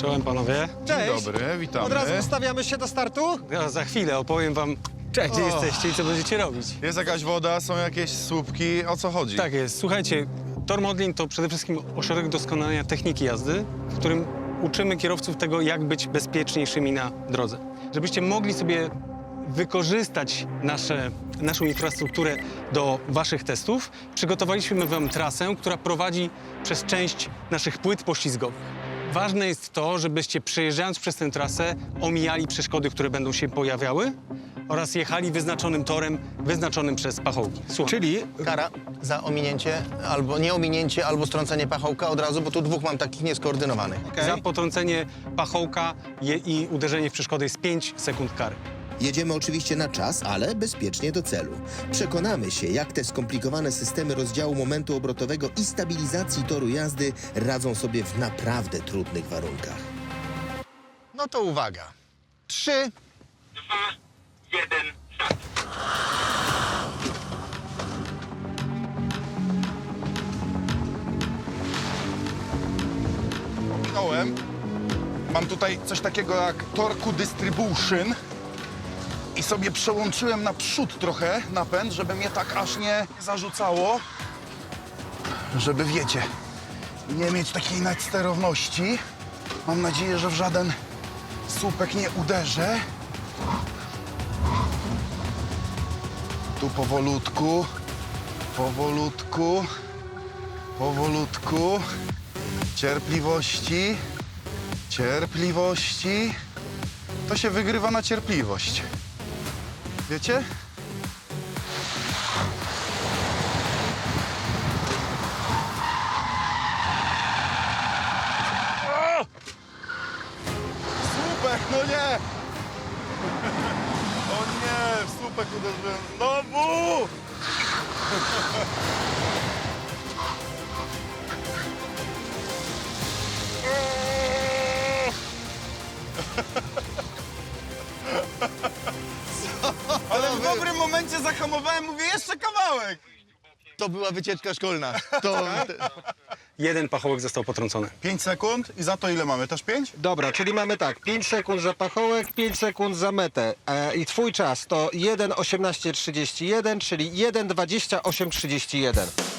Czołem panowie. Cześć. Dobry, witamy. Od razu ustawiamy się do startu? Ja za chwilę opowiem wam, Cześć, gdzie O. jesteście i co będziecie robić. Jest jakaś woda, są jakieś słupki, o co chodzi? Tak jest. Słuchajcie, Tor Modlin to przede wszystkim ośrodek doskonalenia techniki jazdy, w którym uczymy kierowców tego, jak być bezpieczniejszymi na drodze. Żebyście mogli sobie wykorzystać nasze, naszą infrastrukturę do waszych testów, przygotowaliśmy wam trasę, która prowadzi przez część naszych płyt poślizgowych. Ważne jest to, żebyście przejeżdżając przez tę trasę omijali przeszkody, które będą się pojawiały oraz jechali wyznaczonym torem, wyznaczonym przez pachołki. Słucham. Czyli Kara za ominięcie albo nie ominięcie, albo strącenie pachołka od razu, bo tu dwóch mam takich nieskoordynowanych. Za potrącenie pachołka je, i uderzenie w przeszkodę jest 5 sekund kary. Jedziemy oczywiście na czas, ale bezpiecznie do celu. Przekonamy się, jak te skomplikowane systemy rozdziału momentu obrotowego i stabilizacji toru jazdy radzą sobie w naprawdę trudnych warunkach. No to uwaga. Trzy, Ominąłem. Mam tutaj coś takiego jak Torku Distribution i sobie przełączyłem na przód trochę napęd, żeby mnie tak aż nie zarzucało. Żeby, wiecie, nie mieć takiej nadsterowności. Mam nadzieję, że w żaden słupek nie uderzę. Tu powolutku, powolutku, powolutku. Cierpliwości, cierpliwości. To się wygrywa na cierpliwość. Wiecie? O! Słupek, no nie! O nie, w słupek uderzyłem znowu! Momencie zahamowałem, mówię jeszcze kawałek. to była wycieczka szkolna. To, Jeden pachołek został potrącony. 5 sekund i za to ile mamy? Też 5? Dobra, czyli mamy tak, 5 sekund za pachołek, 5 sekund za metę. E, I twój czas to 1.18.31, czyli 1.28.31.